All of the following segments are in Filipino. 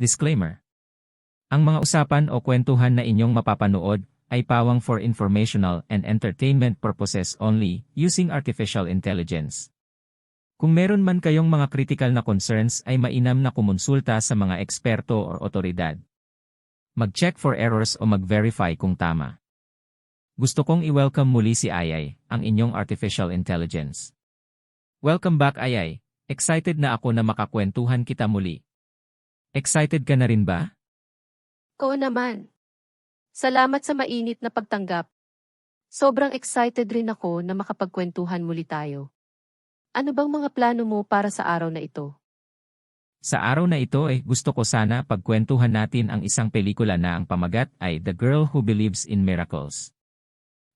Disclaimer. Ang mga usapan o kwentuhan na inyong mapapanood ay pawang for informational and entertainment purposes only using artificial intelligence. Kung meron man kayong mga critical na concerns ay mainam na kumonsulta sa mga eksperto o otoridad. Mag-check for errors o mag-verify kung tama. Gusto kong i-welcome muli si Ayay, ang inyong artificial intelligence. Welcome back Ayay. Excited na ako na makakwentuhan kita muli. Excited ka na rin ba? Oo naman. Salamat sa mainit na pagtanggap. Sobrang excited rin ako na makapagkwentuhan muli tayo. Ano bang mga plano mo para sa araw na ito? Sa araw na ito eh gusto ko sana pagkwentuhan natin ang isang pelikula na ang pamagat ay The Girl Who Believes in Miracles.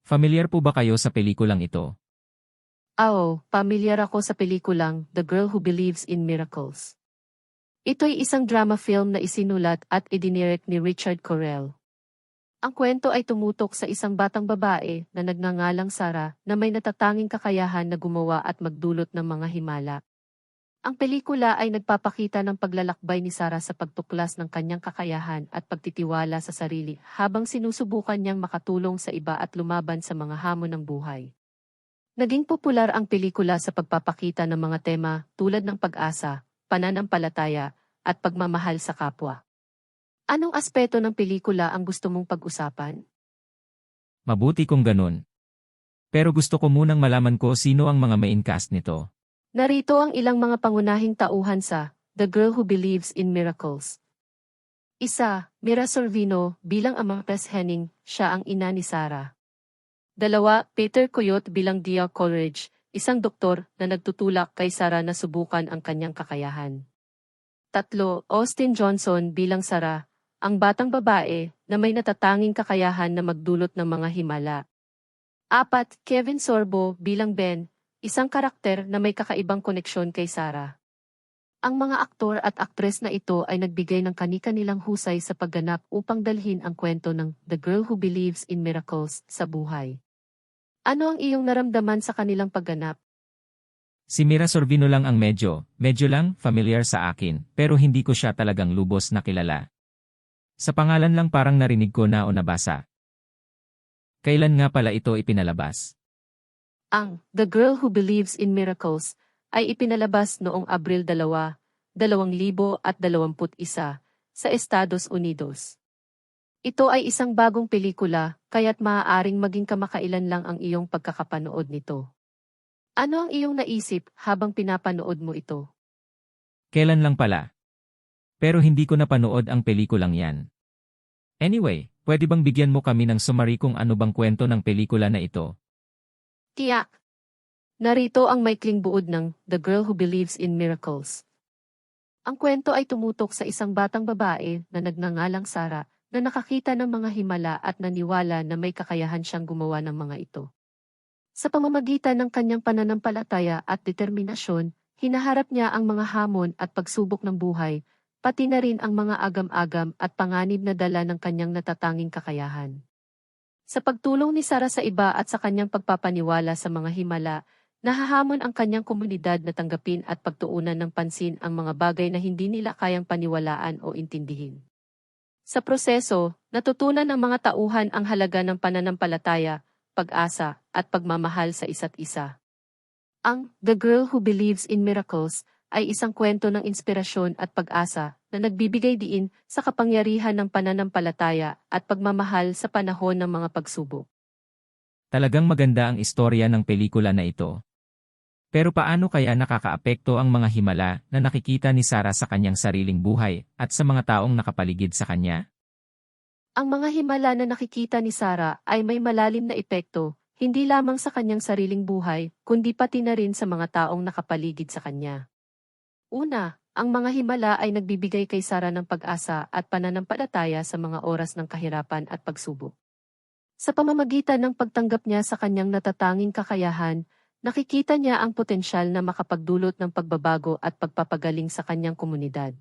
Familiar po ba kayo sa pelikulang ito? Ah, Oo, pamilyar ako sa pelikulang The Girl Who Believes in Miracles. Ito'y isang drama film na isinulat at idinirect ni Richard Correll. Ang kwento ay tumutok sa isang batang babae na nagngangalang Sarah na may natatanging kakayahan na gumawa at magdulot ng mga himala. Ang pelikula ay nagpapakita ng paglalakbay ni Sarah sa pagtuklas ng kanyang kakayahan at pagtitiwala sa sarili habang sinusubukan niyang makatulong sa iba at lumaban sa mga hamon ng buhay. Naging popular ang pelikula sa pagpapakita ng mga tema tulad ng pag-asa, pananampalataya, at pagmamahal sa kapwa. Anong aspeto ng pelikula ang gusto mong pag-usapan? Mabuti kung ganun. Pero gusto ko munang malaman ko sino ang mga main cast nito. Narito ang ilang mga pangunahing tauhan sa The Girl Who Believes in Miracles. Isa, Mira Sorvino bilang amang Tess Henning, siya ang ina ni Sarah. Dalawa, Peter Coyote bilang Dia Coleridge, isang doktor na nagtutulak kay Sarah na subukan ang kanyang kakayahan. Tatlo, Austin Johnson bilang Sarah, ang batang babae na may natatanging kakayahan na magdulot ng mga himala. Apat, Kevin Sorbo bilang Ben, isang karakter na may kakaibang koneksyon kay Sarah. Ang mga aktor at aktres na ito ay nagbigay ng kani-kanilang husay sa pagganap upang dalhin ang kwento ng The Girl Who Believes in Miracles sa buhay. Ano ang iyong naramdaman sa kanilang pagganap? Si Mira Sorvino lang ang medyo, medyo lang familiar sa akin, pero hindi ko siya talagang lubos na kilala. Sa pangalan lang parang narinig ko na o nabasa. Kailan nga pala ito ipinalabas? Ang The Girl Who Believes in Miracles ay ipinalabas noong Abril 2, 2021 sa Estados Unidos. Ito ay isang bagong pelikula, kaya't maaaring maging kamakailan lang ang iyong pagkakapanood nito. Ano ang iyong naisip habang pinapanood mo ito? Kailan lang pala? Pero hindi ko napanood ang pelikulang yan. Anyway, pwede bang bigyan mo kami ng summary kung ano bang kwento ng pelikula na ito? Tiyak! Narito ang maikling buod ng The Girl Who Believes in Miracles. Ang kwento ay tumutok sa isang batang babae na nagngangalang Sarah na nakakita ng mga himala at naniwala na may kakayahan siyang gumawa ng mga ito. Sa pamamagitan ng kanyang pananampalataya at determinasyon, hinaharap niya ang mga hamon at pagsubok ng buhay, pati na rin ang mga agam-agam at panganib na dala ng kanyang natatanging kakayahan. Sa pagtulong ni Sarah sa iba at sa kanyang pagpapaniwala sa mga himala, nahahamon ang kanyang komunidad na tanggapin at pagtuunan ng pansin ang mga bagay na hindi nila kayang paniwalaan o intindihin. Sa proseso, natutunan ng mga tauhan ang halaga ng pananampalataya, pag-asa, at pagmamahal sa isa't isa. Ang The Girl Who Believes in Miracles ay isang kwento ng inspirasyon at pag-asa na nagbibigay diin sa kapangyarihan ng pananampalataya at pagmamahal sa panahon ng mga pagsubok. Talagang maganda ang istorya ng pelikula na ito. Pero paano kaya nakakaapekto ang mga himala na nakikita ni Sarah sa kanyang sariling buhay at sa mga taong nakapaligid sa kanya? Ang mga himala na nakikita ni Sarah ay may malalim na epekto, hindi lamang sa kanyang sariling buhay, kundi pati na rin sa mga taong nakapaligid sa kanya. Una, ang mga himala ay nagbibigay kay Sarah ng pag-asa at pananampalataya sa mga oras ng kahirapan at pagsubok. Sa pamamagitan ng pagtanggap niya sa kanyang natatanging kakayahan, nakikita niya ang potensyal na makapagdulot ng pagbabago at pagpapagaling sa kanyang komunidad.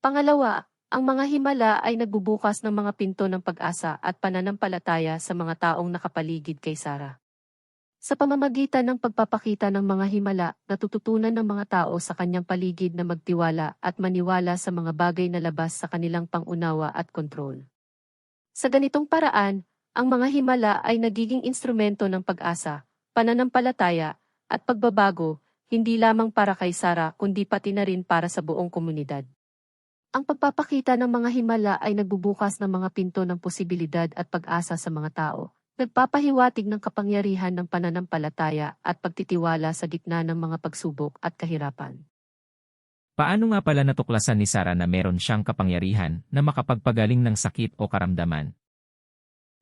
Pangalawa, ang mga himala ay nagbubukas ng mga pinto ng pag-asa at pananampalataya sa mga taong nakapaligid kay Sarah. Sa pamamagitan ng pagpapakita ng mga himala, natututunan ng mga tao sa kanyang paligid na magtiwala at maniwala sa mga bagay na labas sa kanilang pangunawa at kontrol. Sa ganitong paraan, ang mga himala ay nagiging instrumento ng pag-asa, pananampalataya, at pagbabago, hindi lamang para kay Sara kundi pati na rin para sa buong komunidad. Ang pagpapakita ng mga himala ay nagbubukas ng mga pinto ng posibilidad at pag-asa sa mga tao, nagpapahiwatig ng kapangyarihan ng pananampalataya at pagtitiwala sa gitna ng mga pagsubok at kahirapan. Paano nga pala natuklasan ni Sarah na meron siyang kapangyarihan na makapagpagaling ng sakit o karamdaman?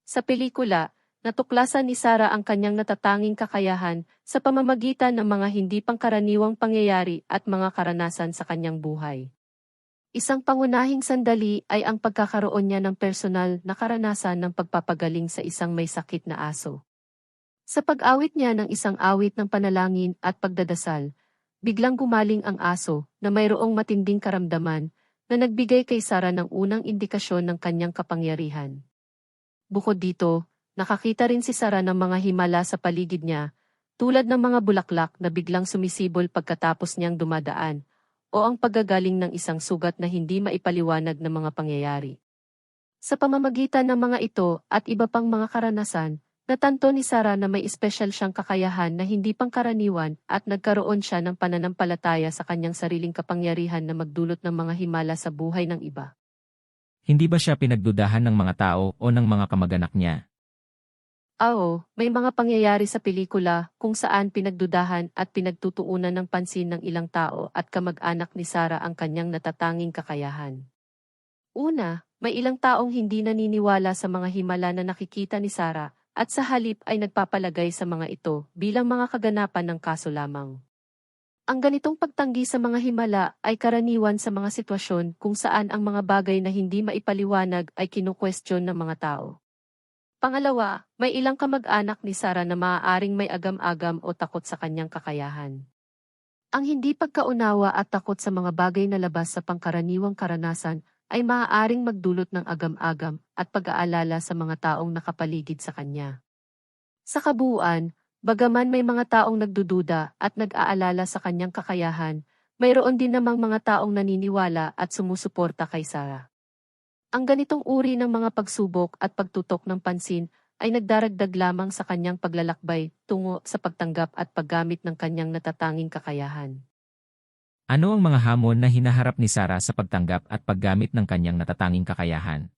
Sa pelikula, natuklasan ni Sarah ang kanyang natatanging kakayahan sa pamamagitan ng mga hindi pangkaraniwang pangyayari at mga karanasan sa kanyang buhay. Isang pangunahing sandali ay ang pagkakaroon niya ng personal na karanasan ng pagpapagaling sa isang may sakit na aso. Sa pag-awit niya ng isang awit ng panalangin at pagdadasal, biglang gumaling ang aso na mayroong matinding karamdaman na nagbigay kay Sarah ng unang indikasyon ng kanyang kapangyarihan. Bukod dito, nakakita rin si Sarah ng mga himala sa paligid niya, tulad ng mga bulaklak na biglang sumisibol pagkatapos niyang dumadaan, o ang paggagaling ng isang sugat na hindi maipaliwanag ng mga pangyayari. Sa pamamagitan ng mga ito at iba pang mga karanasan, natanto ni Sarah na may espesyal siyang kakayahan na hindi pangkaraniwan at nagkaroon siya ng pananampalataya sa kanyang sariling kapangyarihan na magdulot ng mga himala sa buhay ng iba. Hindi ba siya pinagdudahan ng mga tao o ng mga kamag-anak niya? Oo, may mga pangyayari sa pelikula kung saan pinagdudahan at pinagtutuunan ng pansin ng ilang tao at kamag-anak ni Sarah ang kanyang natatanging kakayahan. Una, may ilang taong hindi naniniwala sa mga himala na nakikita ni Sarah at sa halip ay nagpapalagay sa mga ito bilang mga kaganapan ng kaso lamang. Ang ganitong pagtanggi sa mga himala ay karaniwan sa mga sitwasyon kung saan ang mga bagay na hindi maipaliwanag ay kinukwestiyon ng mga tao. Pangalawa, may ilang kamag-anak ni Sarah na maaaring may agam-agam o takot sa kanyang kakayahan. Ang hindi pagkaunawa at takot sa mga bagay na labas sa pangkaraniwang karanasan ay maaaring magdulot ng agam-agam at pag-aalala sa mga taong nakapaligid sa kanya. Sa kabuuan, bagaman may mga taong nagdududa at nag-aalala sa kanyang kakayahan, mayroon din namang mga taong naniniwala at sumusuporta kay Sarah. Ang ganitong uri ng mga pagsubok at pagtutok ng pansin ay nagdaragdag lamang sa kanyang paglalakbay tungo sa pagtanggap at paggamit ng kanyang natatanging kakayahan. Ano ang mga hamon na hinaharap ni Sarah sa pagtanggap at paggamit ng kanyang natatanging kakayahan?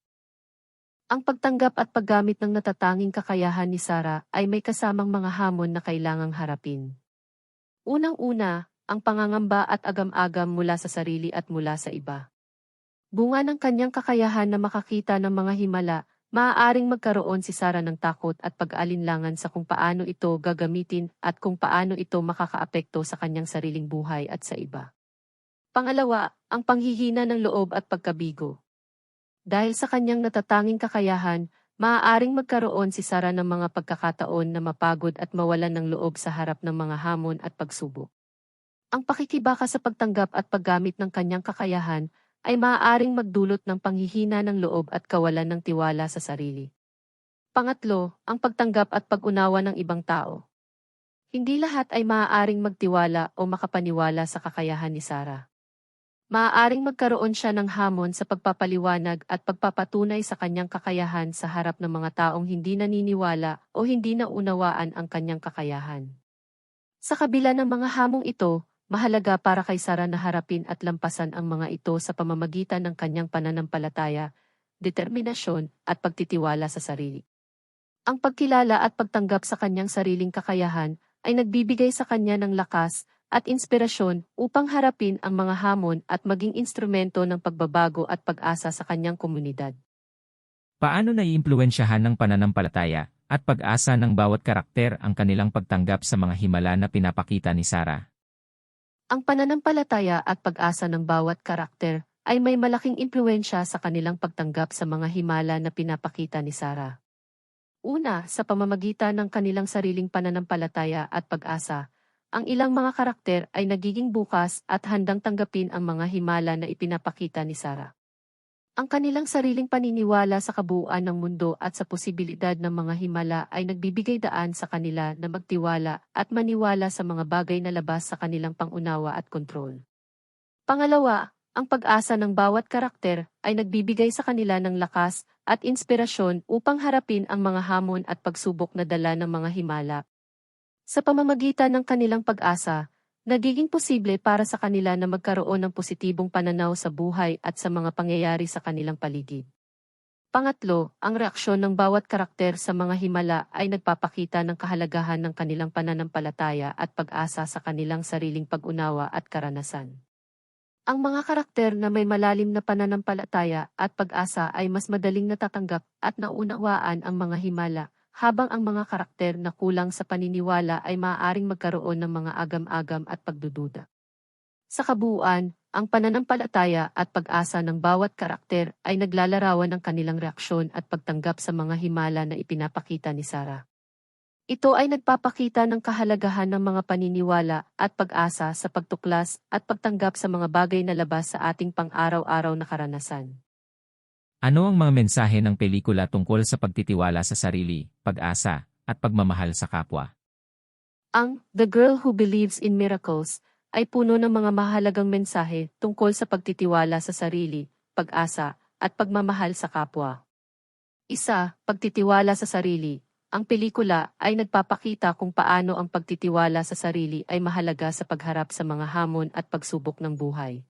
Ang pagtanggap at paggamit ng natatanging kakayahan ni Sarah ay may kasamang mga hamon na kailangang harapin. Unang-una, ang pangangamba at agam-agam mula sa sarili at mula sa iba. Bunga ng kanyang kakayahan na makakita ng mga himala, maaaring magkaroon si Sarah ng takot at pag-alinlangan sa kung paano ito gagamitin at kung paano ito makakaapekto sa kanyang sariling buhay at sa iba. Pangalawa, ang panghihina ng loob at pagkabigo. Dahil sa kanyang natatanging kakayahan, maaaring magkaroon si Sarah ng mga pagkakataon na mapagod at mawalan ng loob sa harap ng mga hamon at pagsubok. Ang pakikibaka sa pagtanggap at paggamit ng kanyang kakayahan ay maaaring magdulot ng panghihina ng loob at kawalan ng tiwala sa sarili. Pangatlo, ang pagtanggap at pag-unawa ng ibang tao. Hindi lahat ay maaaring magtiwala o makapaniwala sa kakayahan ni Sarah. Maaaring magkaroon siya ng hamon sa pagpapaliwanag at pagpapatunay sa kanyang kakayahan sa harap ng mga taong hindi naniniwala o hindi naunawaan ang kanyang kakayahan. Sa kabila ng mga hamong ito, Mahalaga para kay Sarah na harapin at lampasan ang mga ito sa pamamagitan ng kanyang pananampalataya, determinasyon, at pagtitiwala sa sarili. Ang pagkilala at pagtanggap sa kanyang sariling kakayahan ay nagbibigay sa kanya ng lakas at inspirasyon upang harapin ang mga hamon at maging instrumento ng pagbabago at pag-asa sa kanyang komunidad. Paano naiimpluwensyahan ng pananampalataya at pag-asa ng bawat karakter ang kanilang pagtanggap sa mga himala na pinapakita ni Sarah? Ang pananampalataya at pag-asa ng bawat karakter ay may malaking impluensya sa kanilang pagtanggap sa mga himala na pinapakita ni Sarah. Una, sa pamamagitan ng kanilang sariling pananampalataya at pag-asa, ang ilang mga karakter ay nagiging bukas at handang tanggapin ang mga himala na ipinapakita ni Sarah. Ang kanilang sariling paniniwala sa kabuuan ng mundo at sa posibilidad ng mga himala ay nagbibigay daan sa kanila na magtiwala at maniwala sa mga bagay na labas sa kanilang pangunawa at kontrol. Pangalawa, ang pag-asa ng bawat karakter ay nagbibigay sa kanila ng lakas at inspirasyon upang harapin ang mga hamon at pagsubok na dala ng mga himala. Sa pamamagitan ng kanilang pag-asa, nagiging posible para sa kanila na magkaroon ng positibong pananaw sa buhay at sa mga pangyayari sa kanilang paligid. Pangatlo, ang reaksyon ng bawat karakter sa mga himala ay nagpapakita ng kahalagahan ng kanilang pananampalataya at pag-asa sa kanilang sariling pag-unawa at karanasan. Ang mga karakter na may malalim na pananampalataya at pag-asa ay mas madaling natatanggap at naunawaan ang mga himala, habang ang mga karakter na kulang sa paniniwala ay maaaring magkaroon ng mga agam-agam at pagdududa. Sa kabuuan, ang pananampalataya at pag-asa ng bawat karakter ay naglalarawan ng kanilang reaksyon at pagtanggap sa mga himala na ipinapakita ni Sarah. Ito ay nagpapakita ng kahalagahan ng mga paniniwala at pag-asa sa pagtuklas at pagtanggap sa mga bagay na labas sa ating pang-araw-araw na karanasan. Ano ang mga mensahe ng pelikula tungkol sa pagtitiwala sa sarili, pag-asa, at pagmamahal sa kapwa? Ang The Girl Who Believes in Miracles ay puno ng mga mahalagang mensahe tungkol sa pagtitiwala sa sarili, pag-asa, at pagmamahal sa kapwa. Isa, pagtitiwala sa sarili. Ang pelikula ay nagpapakita kung paano ang pagtitiwala sa sarili ay mahalaga sa pagharap sa mga hamon at pagsubok ng buhay.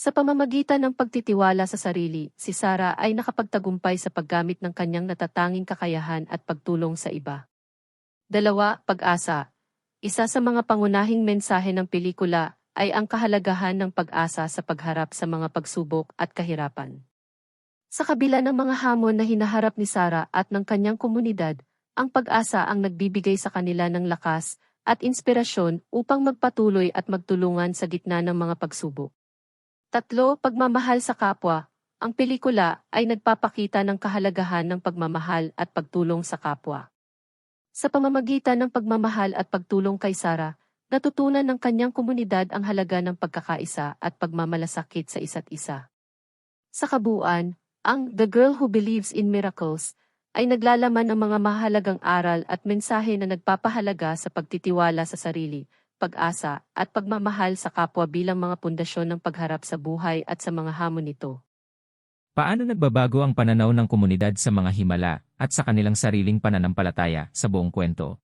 Sa pamamagitan ng pagtitiwala sa sarili, si Sarah ay nakapagtagumpay sa paggamit ng kanyang natatanging kakayahan at pagtulong sa iba. Dalawa, pag-asa. Isa sa mga pangunahing mensahe ng pelikula ay ang kahalagahan ng pag-asa sa pagharap sa mga pagsubok at kahirapan. Sa kabila ng mga hamon na hinaharap ni Sarah at ng kanyang komunidad, ang pag-asa ang nagbibigay sa kanila ng lakas at inspirasyon upang magpatuloy at magtulungan sa gitna ng mga pagsubok. Tatlo, pagmamahal sa kapwa. Ang pelikula ay nagpapakita ng kahalagahan ng pagmamahal at pagtulong sa kapwa. Sa pamamagitan ng pagmamahal at pagtulong kay Sarah, natutunan ng kanyang komunidad ang halaga ng pagkakaisa at pagmamalasakit sa isa't isa. Sa kabuuan, ang The Girl Who Believes in Miracles ay naglalaman ng mga mahalagang aral at mensahe na nagpapahalaga sa pagtitiwala sa sarili, pag-asa, at pagmamahal sa kapwa bilang mga pundasyon ng pagharap sa buhay at sa mga hamon nito. Paano nagbabago ang pananaw ng komunidad sa mga himala at sa kanilang sariling pananampalataya sa buong kwento?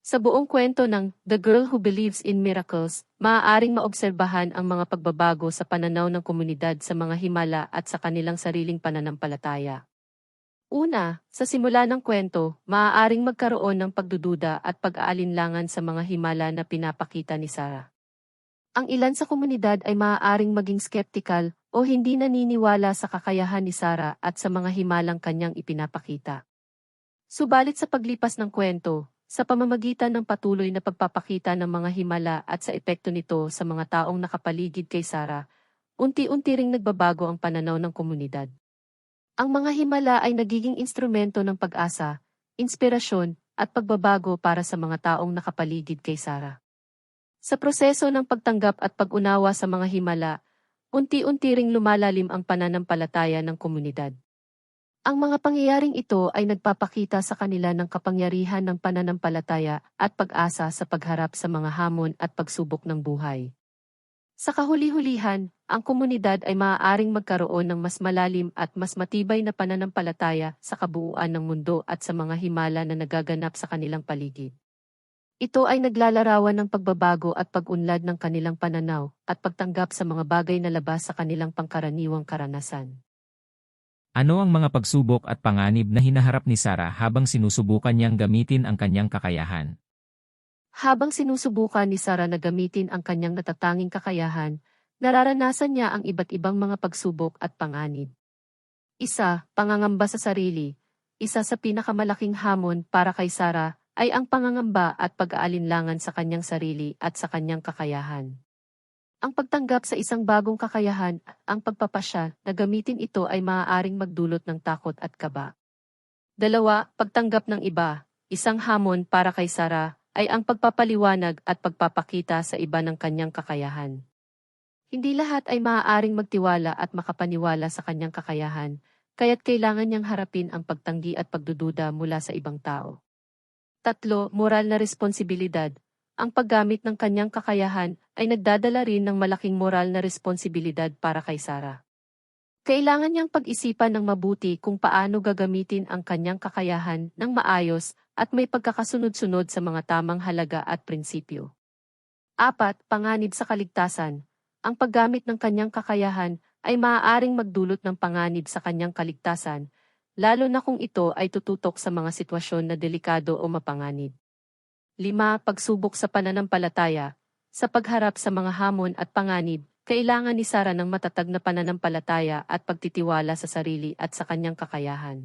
Sa buong kwento ng The Girl Who Believes in Miracles, maaaring maobserbahan ang mga pagbabago sa pananaw ng komunidad sa mga himala at sa kanilang sariling pananampalataya. Una, sa simula ng kwento, maaaring magkaroon ng pagdududa at pag-aalinlangan sa mga himala na pinapakita ni Sarah. Ang ilan sa komunidad ay maaaring maging skeptical o hindi naniniwala sa kakayahan ni Sarah at sa mga himalang kanyang ipinapakita. Subalit sa paglipas ng kwento, sa pamamagitan ng patuloy na pagpapakita ng mga himala at sa epekto nito sa mga taong nakapaligid kay Sarah, unti-unti ring nagbabago ang pananaw ng komunidad. Ang mga himala ay nagiging instrumento ng pag-asa, inspirasyon, at pagbabago para sa mga taong nakapaligid kay Sarah. Sa proseso ng pagtanggap at pag-unawa sa mga himala, unti-unti ring lumalalim ang pananampalataya ng komunidad. Ang mga pangyayaring ito ay nagpapakita sa kanila ng kapangyarihan ng pananampalataya at pag-asa sa pagharap sa mga hamon at pagsubok ng buhay. Sa kahuli-hulihan, ang komunidad ay maaaring magkaroon ng mas malalim at mas matibay na pananampalataya sa kabuuan ng mundo at sa mga himala na nagaganap sa kanilang paligid. Ito ay naglalarawan ng pagbabago at pag-unlad ng kanilang pananaw at pagtanggap sa mga bagay na labas sa kanilang pangkaraniwang karanasan. Ano ang mga pagsubok at panganib na hinaharap ni Sarah habang sinusubukan niyang gamitin ang kanyang kakayahan? Habang sinusubukan ni Sarah na gamitin ang kanyang natatanging kakayahan, nararanasan niya ang iba't ibang mga pagsubok at panganib. Isa, pangangamba sa sarili. Isa sa pinakamalaking hamon para kay Sarah ay ang pangangamba at pag-aalinlangan sa kanyang sarili at sa kanyang kakayahan. Ang pagtanggap sa isang bagong kakayahan, ang pagpapasya na gamitin ito ay maaaring magdulot ng takot at kaba. Dalawa, pagtanggap ng iba. Isang hamon para kay Sarah ay ang pagpapaliwanag at pagpapakita sa iba ng kanyang kakayahan. Hindi lahat ay maaaring magtiwala at makapaniwala sa kanyang kakayahan, kaya't kailangan niyang harapin ang pagtanggi at pagdududa mula sa ibang tao. Tatlo, moral na responsibilidad. Ang paggamit ng kanyang kakayahan ay nagdadala rin ng malaking moral na responsibilidad para kay Sarah. Kailangan niyang pag-isipan ng mabuti kung paano gagamitin ang kanyang kakayahan ng maayos at may pagkakasunod-sunod sa mga tamang halaga at prinsipyo. Apat, panganib sa kaligtasan. Ang paggamit ng kanyang kakayahan ay maaaring magdulot ng panganib sa kanyang kaligtasan, lalo na kung ito ay tututok sa mga sitwasyon na delikado o mapanganib. 5. Pagsubok sa pananampalataya. Sa pagharap sa mga hamon at panganib, kailangan ni Sarah ng matatag na pananampalataya at pagtitiwala sa sarili at sa kanyang kakayahan.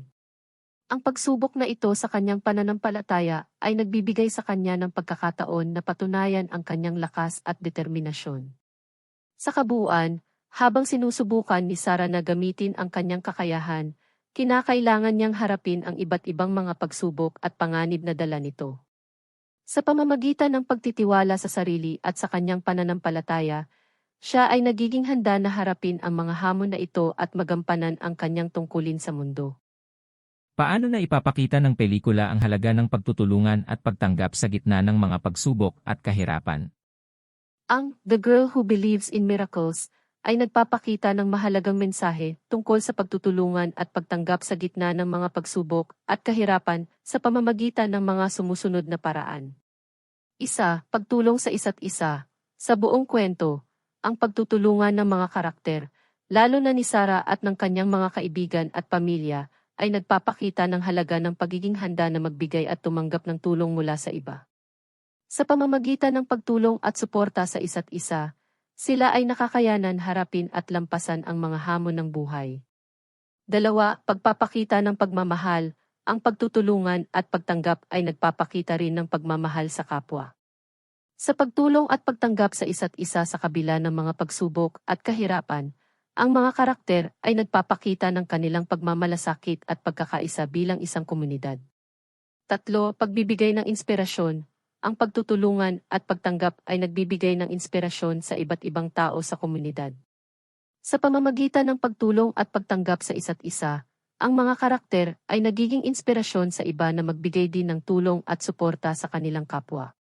Ang pagsubok na ito sa kanyang pananampalataya ay nagbibigay sa kanya ng pagkakataon na patunayan ang kanyang lakas at determinasyon. Sa kabuuan, habang sinusubukan ni Sarah na gamitin ang kanyang kakayahan, kinakailangan niyang harapin ang iba't ibang mga pagsubok at panganib na dala nito. Sa pamamagitan ng pagtitiwala sa sarili at sa kanyang pananampalataya, siya ay nagiging handa na harapin ang mga hamon na ito at magampanan ang kanyang tungkulin sa mundo. Paano na ipapakita ng pelikula ang halaga ng pagtutulungan at pagtanggap sa gitna ng mga pagsubok at kahirapan? Ang The Girl Who Believes in Miracles ay nagpapakita ng mahalagang mensahe tungkol sa pagtutulungan at pagtanggap sa gitna ng mga pagsubok at kahirapan sa pamamagitan ng mga sumusunod na paraan. Isa, pagtulong sa isa't isa. Sa buong kwento, ang pagtutulungan ng mga karakter, lalo na ni Sarah at ng kanyang mga kaibigan at pamilya, ay nagpapakita ng halaga ng pagiging handa na magbigay at tumanggap ng tulong mula sa iba. Sa pamamagitan ng pagtulong at suporta sa isa't isa, sila ay nakakayanan harapin at lampasan ang mga hamon ng buhay. Dalawa, pagpapakita ng pagmamahal, ang pagtutulungan at pagtanggap ay nagpapakita rin ng pagmamahal sa kapwa. Sa pagtulong at pagtanggap sa isa't isa sa kabila ng mga pagsubok at kahirapan, ang mga karakter ay nagpapakita ng kanilang pagmamalasakit at pagkakaisa bilang isang komunidad. Tatlo, pagbibigay ng inspirasyon. Ang pagtutulungan at pagtanggap ay nagbibigay ng inspirasyon sa iba't ibang tao sa komunidad. Sa pamamagitan ng pagtulong at pagtanggap sa isa't isa, ang mga karakter ay nagiging inspirasyon sa iba na magbigay din ng tulong at suporta sa kanilang kapwa.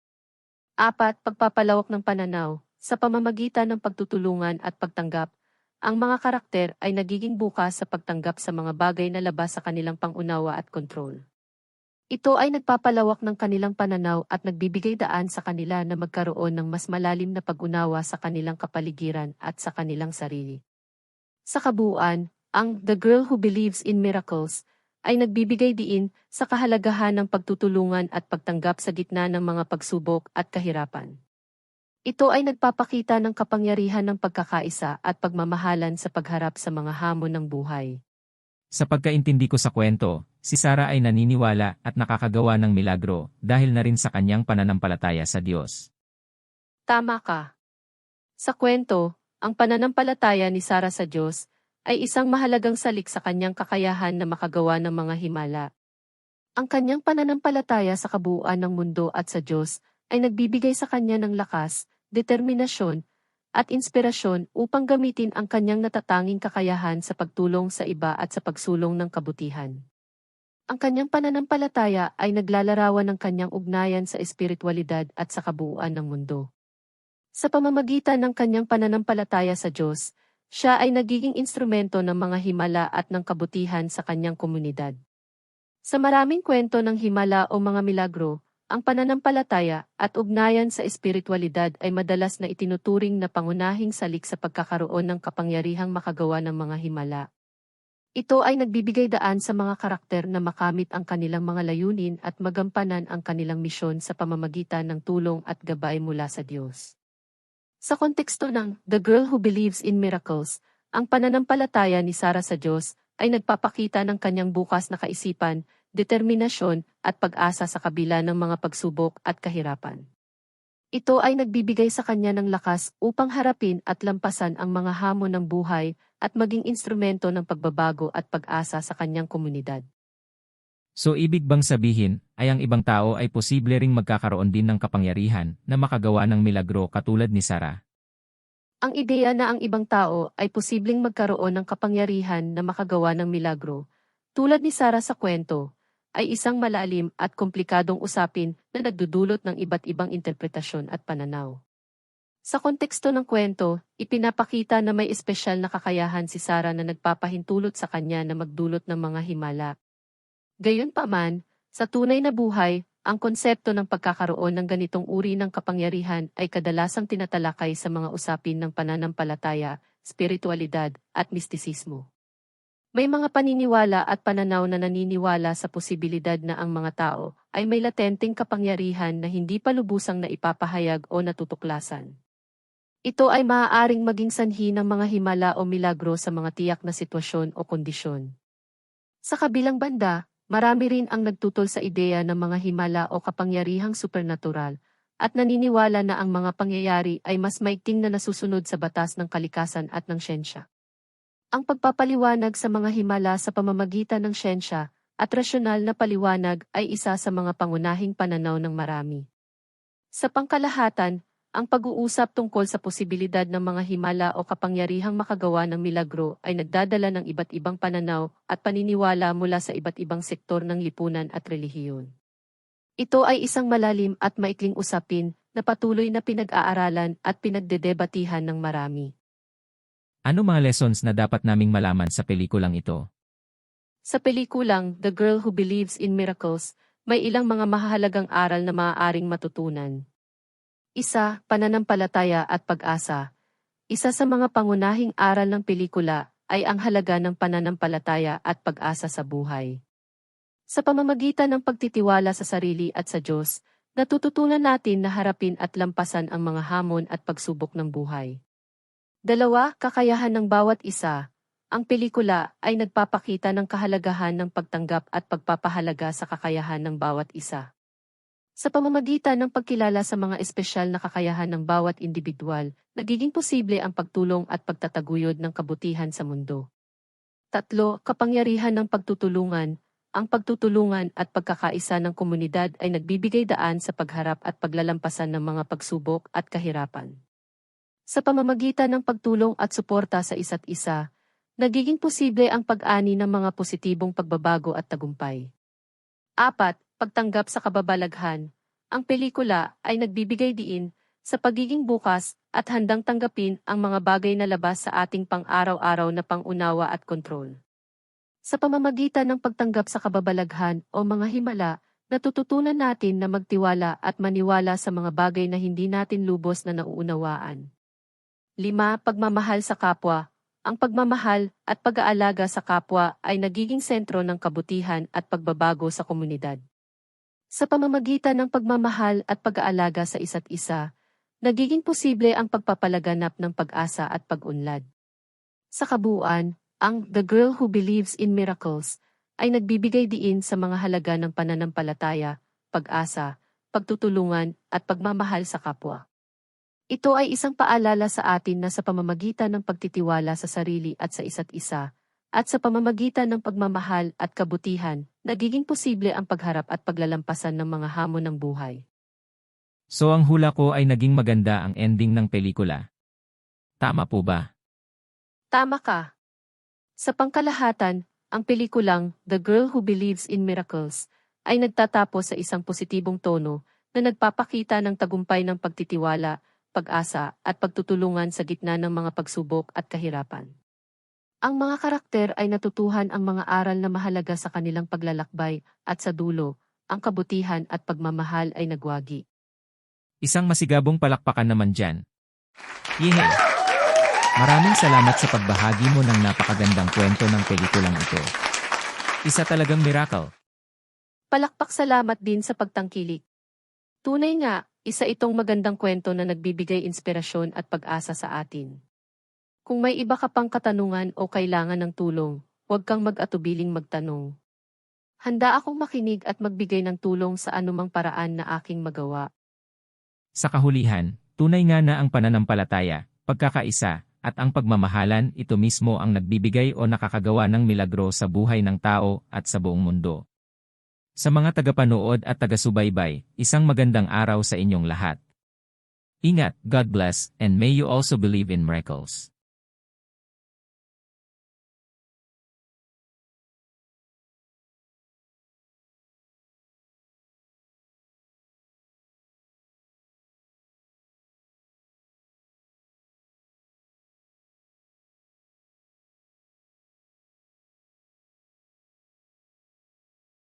Apat, pagpapalawak ng pananaw. Sa pamamagitan ng pagtutulungan at pagtanggap, ang mga karakter ay nagiging bukas sa pagtanggap sa mga bagay na labas sa kanilang pangunawa at kontrol. Ito ay nagpapalawak ng kanilang pananaw at nagbibigay daan sa kanila na magkaroon ng mas malalim na pag-unawa sa kanilang kapaligiran at sa kanilang sarili. Sa kabuuan, ang The Girl Who Believes in Miracles ay nagbibigay diin sa kahalagahan ng pagtutulungan at pagtanggap sa gitna ng mga pagsubok at kahirapan. Ito ay nagpapakita ng kapangyarihan ng pagkakaisa at pagmamahalan sa pagharap sa mga hamon ng buhay. Sa pagkaintindi ko sa kwento, si Sarah ay naniniwala at nakakagawa ng milagro dahil na rin sa kanyang pananampalataya sa Diyos. Tama ka. Sa kwento, ang pananampalataya ni Sarah sa Diyos ay isang mahalagang salik sa kanyang kakayahan na makagawa ng mga himala. Ang kanyang pananampalataya sa kabuuan ng mundo at sa Diyos ay nagbibigay sa kanya ng lakas, determinasyon, at inspirasyon upang gamitin ang kanyang natatanging kakayahan sa pagtulong sa iba at sa pagsulong ng kabutihan. Ang kanyang pananampalataya ay naglalarawan ng kanyang ugnayan sa espiritualidad at sa kabuuan ng mundo. Sa pamamagitan ng kanyang pananampalataya sa Diyos, siya ay nagiging instrumento ng mga himala at ng kabutihan sa kanyang komunidad. Sa maraming kwento ng himala o mga milagro, ang pananampalataya at ugnayan sa espiritualidad ay madalas na itinuturing na pangunahing salik sa pagkakaroon ng kapangyarihang makagawa ng mga himala. Ito ay nagbibigay daan sa mga karakter na makamit ang kanilang mga layunin at magampanan ang kanilang misyon sa pamamagitan ng tulong at gabay mula sa Diyos. Sa konteksto ng The Girl Who Believes in Miracles, ang pananampalataya ni Sarah sa Diyos ay nagpapakita ng kanyang bukas na kaisipan, determinasyon, at pag-asa sa kabila ng mga pagsubok at kahirapan. Ito ay nagbibigay sa kanya ng lakas upang harapin at lampasan ang mga hamon ng buhay at maging instrumento ng pagbabago at pag-asa sa kanyang komunidad. So ibig bang sabihin, ay ang ibang tao ay posible ring magkakaroon din ng kapangyarihan na makagawa ng milagro katulad ni Sarah? Ang ideya na ang ibang tao ay posibleng magkaroon ng kapangyarihan na makagawa ng milagro, tulad ni Sarah sa kwento, ay isang malalim at komplikadong usapin na nagdudulot ng iba't ibang interpretasyon at pananaw. Sa konteksto ng kwento, ipinapakita na may espesyal na kakayahan si Sarah na nagpapahintulot sa kanya na magdulot ng mga himala. Gayunpaman, sa tunay na buhay, ang konsepto ng pagkakaroon ng ganitong uri ng kapangyarihan ay kadalasang tinatalakay sa mga usapin ng pananampalataya, spiritualidad, at mistisismo. May mga paniniwala at pananaw na naniniwala sa posibilidad na ang mga tao ay may latenteng kapangyarihan na hindi pa lubusang na ipapahayag o natutuklasan. Ito ay maaaring maging sanhi ng mga himala o milagro sa mga tiyak na sitwasyon o kondisyon. Sa kabilang banda, marami rin ang nagtutol sa ideya ng mga himala o kapangyarihang supernatural, at naniniwala na ang mga pangyayari ay mas maigting na nasusunod sa batas ng kalikasan at ng siyensya. Ang pagpapaliwanag sa mga himala sa pamamagitan ng siyensya at rasyonal na paliwanag ay isa sa mga pangunahing pananaw ng marami. Sa pangkalahatan, ang pag-uusap tungkol sa posibilidad ng mga himala o kapangyarihang makagawa ng milagro ay nagdadala ng iba't ibang pananaw at paniniwala mula sa iba't ibang sektor ng lipunan at relihiyon. Ito ay isang malalim at maikling usapin na patuloy na pinag-aaralan at pinagdedebatihan ng marami. Ano mga lessons na dapat naming malaman sa pelikulang ito? Sa pelikulang The Girl Who Believes in Miracles, may ilang mga mahalagang aral na maaaring matutunan. Isa, pananampalataya at pag-asa. Isa sa mga pangunahing aral ng pelikula ay ang halaga ng pananampalataya at pag-asa sa buhay. Sa pamamagitan ng pagtitiwala sa sarili at sa Diyos, natututunan natin na harapin at lampasan ang mga hamon at pagsubok ng buhay. Dalawa, kakayahan ng bawat isa. Ang pelikula ay nagpapakita ng kahalagahan ng pagtanggap at pagpapahalaga sa kakayahan ng bawat isa. Sa pamamagitan ng pagkilala sa mga espesyal na kakayahan ng bawat individual, nagiging posible ang pagtulong at pagtataguyod ng kabutihan sa mundo. Tatlo, kapangyarihan ng pagtutulungan. Ang pagtutulungan at pagkakaisa ng komunidad ay nagbibigay daan sa pagharap at paglalampasan ng mga pagsubok at kahirapan. Sa pamamagitan ng pagtulong at suporta sa isa't isa, nagiging posible ang pag-ani ng mga positibong pagbabago at tagumpay. Apat, pagtanggap sa kababalaghan. Ang pelikula ay nagbibigay diin sa pagiging bukas at handang tanggapin ang mga bagay na labas sa ating pang-araw-araw na pangunawa at kontrol. Sa pamamagitan ng pagtanggap sa kababalaghan o mga himala, natututunan natin na magtiwala at maniwala sa mga bagay na hindi natin lubos na nauunawaan. 5. Pagmamahal sa kapwa. Ang pagmamahal at pag-aalaga sa kapwa ay nagiging sentro ng kabutihan at pagbabago sa komunidad. Sa pamamagitan ng pagmamahal at pag-aalaga sa isa't isa, nagiging posible ang pagpapalaganap ng pag-asa at pag-unlad. Sa kabuuan, ang The Girl Who Believes in Miracles ay nagbibigay diin sa mga halaga ng pananampalataya, pag-asa, pagtutulungan at pagmamahal sa kapwa. Ito ay isang paalala sa atin na sa pamamagitan ng pagtitiwala sa sarili at sa isa't isa, at sa pamamagitan ng pagmamahal at kabutihan, nagiging posible ang pagharap at paglalampasan ng mga hamon ng buhay. So ang hula ko ay naging maganda ang ending ng pelikula. Tama po ba? Tama ka. Sa pangkalahatan, ang pelikulang The Girl Who Believes in Miracles ay nagtatapos sa isang positibong tono na nagpapakita ng tagumpay ng pagtitiwala, pag-asa at pagtutulungan sa gitna ng mga pagsubok at kahirapan. Ang mga karakter ay natutuhan ang mga aral na mahalaga sa kanilang paglalakbay at sa dulo, ang kabutihan at pagmamahal ay nagwagi. Isang masigabong palakpakan naman dyan. Yehey! Maraming salamat sa pagbahagi mo ng napakagandang kwento ng pelikulang ito. Isa talagang miracle. Palakpak salamat din sa pagtangkilik. Tunay nga, isa itong magandang kwento na nagbibigay inspirasyon at pag-asa sa atin. Kung may iba ka pang katanungan o kailangan ng tulong, huwag kang mag-atubiling magtanong. Handa akong makinig at magbigay ng tulong sa anumang paraan na aking magawa. Sa kahulihan, tunay nga na ang pananampalataya, pagkakaisa, at ang pagmamahalan ito mismo ang nagbibigay o nakakagawa ng milagro sa buhay ng tao at sa buong mundo. Sa mga tagapanood at taga-subaybay, isang magandang araw sa inyong lahat. Ingat, God bless, and may you also believe in miracles.